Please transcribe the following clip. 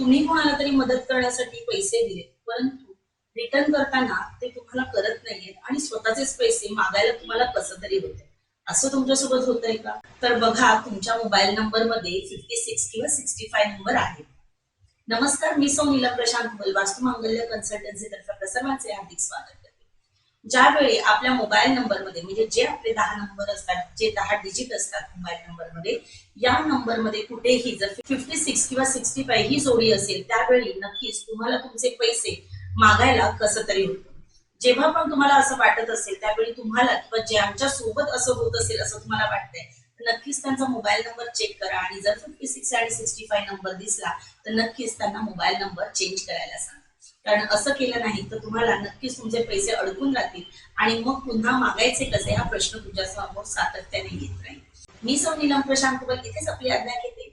तुम्ही कोणाला तरी मदत करण्यासाठी पैसे दिले परंतु रिटर्न करताना ते तुम्हाला करत नाहीयेत आणि स्वतःचेच पैसे मागायला तुम्हाला कसं तरी होते असं तुमच्यासोबत होतंय का? तर बघा तुमच्या मोबाईल नंबरमध्ये फिफ्टी सिक्स किंवा सिक्स्टी फाय नंबर आहे नमस्कार मी सौ नीला प्रशांत कुबल वास्तू मांगल्य कन्सल्टन्सी तर्फे सर्वांचे हार्दिक स्वागत. ज्यावेळी आपल्या मोबाईल नंबरमध्ये म्हणजे जे आपले दहा नंबर असतात जे दहा डिजिट असतात मोबाईल नंबरमध्ये या नंबरमध्ये कुठेही जर फिफ्टी सिक्स किंवा सिक्स्टी फाय ही जोडी असेल त्यावेळी नक्कीच तुम्हाला तुमचे पैसे मागायला कसं तरी होतं. जेव्हा पण तुम्हाला असं वाटत असेल त्यावेळी तुम्हाला किंवा जे आमच्यासोबत असं होत असेल असं तुम्हाला वाटतंय तर नक्कीच त्यांचा मोबाईल नंबर चेक करा. आणि जर फिफ्टी सिक्स आणि सिक्स्टी फाय नंबर दिसला तर नक्कीच त्यांना मोबाईल नंबर चेंज करायला सांगा. कारण असं केलं नाही तर तुम्हाला नक्कीच तुमचे पैसे अडकून राहतील आणि मग पुन्हा मागायचे कसे? हा प्रश्न तुमच्यासमोर सातत्याने येत राहील. मी सौ नीलम प्रशांत इथेच आपली आज्ञा घेते.